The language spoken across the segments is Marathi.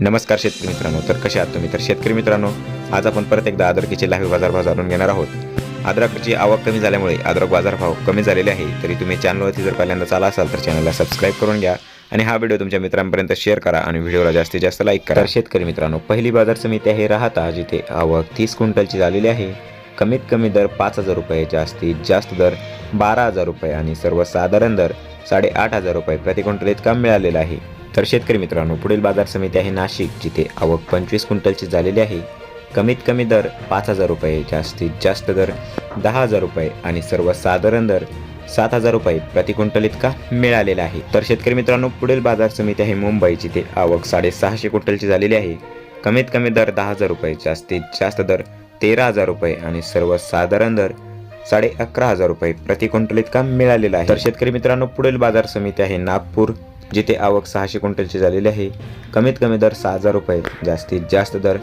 नमस्कार शेतकरी मित्रांनो. तर कसे आहात तुम्ही? तर शेतकरी मित्रांनो आज आपण परत एकदा अद्रकीचे लाईव्ह बाजारभाव जाणून घेणार आहोत. अद्रकची आवक कमी झाल्यामुळे अद्रक बाजारभाव कमी झालेले आहे. तरी तुम्ही चॅनलवरती जर पहिल्यांदा आला असाल तर चॅनलला सबस्क्राईब करून घ्या आणि हा व्हिडिओ तुमच्या मित्रांपर्यंत शेअर करा आणि व्हिडिओला जास्तीत जास्त लाईक करा. तर शेतकरी मित्रांनो पहिली बाजार समिती आहे राहता जिथे आवक तीस क्विंटलची झालेली आहे. कमीत कमी दर पाच हजार रुपये जास्तीत जास्त दर बारा हजार रुपये आणि सर्वसाधारण दर साडेआठ हजार रुपये प्रति क्विंटल इतका मिळालेला आहे. तर शेतकरी मित्रांनो पुढील बाजार समिती आहे नाशिक जिथे आवक पंचवीस क्विंटलची झालेली आहे. कमीत कमी दर पाच हजार रुपये जास्तीत जास्त दर दहा हजार रुपये आणि सर्वसाधारण दर सात हजार रुपये प्रति क्विंटल इतका मिळालेला आहे. तर शेतकरी मित्रांनो पुढील बाजार समिती आहे मुंबई जिथे आवक साडेसहाशे क्विंटलची झालेली आहे. कमीत कमी दर दहा हजार रुपये जास्तीत जास्त दर तेरा हजार रुपये आणि सर्वसाधारण दर साडे अकरा हजार रुपये प्रति क्विंटल इतका मिळालेला आहे. तर शेतकरी मित्रांनो पुढील बाजार समिती आहे नागपूर जिथे आवक सहाशे क्विंटलची झालेली आहे. कमीत कमी दर सहा हजार रुपये जास्तीत जास्त दर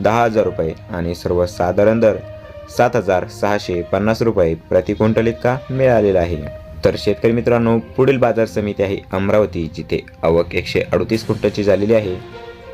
दहा हजार रुपये आणि सर्वसाधारण दर सात हजार सहाशे पन्नास रुपये प्रति क्विंटल इतका मिळालेला आहे. तर शेतकरी मित्रांनो पुढील बाजार समिती आहे अमरावती जिथे आवक एकशे अडतीस क्विंटलची झालेली आहे.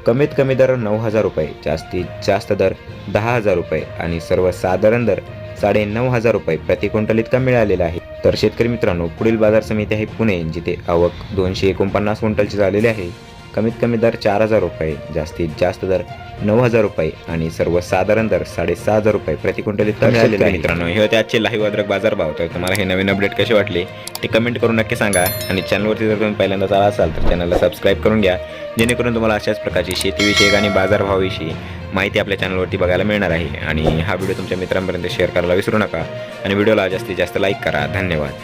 कमीत कमी दर नऊ हजार रुपये जास्तीत जास्त दर दहा हजार रुपये आणि सर्वसाधारण दर साडे नऊ हजार रुपये प्रति क्विंटल इतका मिळालेला आहे. तर शेतकरी मित्रांनो पुढील बाजार समिती आहे पुणे जिथे आवक दोनशे एकोणपन्नास क्विंटलची झालेली आहे. कमीत कमी दर चार हजार रुपये जास्तीत जास्त दर नऊ हजार रुपये आणि सर्वसाधारण दर साडेसहा हजार रुपये प्रति क्विंटल इतका मिळालेला आहे. मित्रांनो हे होते आजचे लाईव्ह अद्रक बाजार भाव. तर तुम्हाला हे नवीन अपडेट कसे वाटले ते कमेंट करून नक्की सांगा. आणि चॅनलवरती जर तुम्ही पहिल्यांदाच आला असाल तर चॅनलला सबस्क्राईब करून घ्या. जेणेकरून तुम्हाला अशाच प्रकारची शेतीविषयक आणि बाजारभावाविषयी माहिती आपल्या चॅनलवरती बघायला मिळणार आहे. आणि हा व्हिडिओ तुमच्या मित्रांपर्यंत शेअर करायला विसरू नका. आणि व्हिडिओला जास्तीत जास्त लाईक करा. धन्यवाद.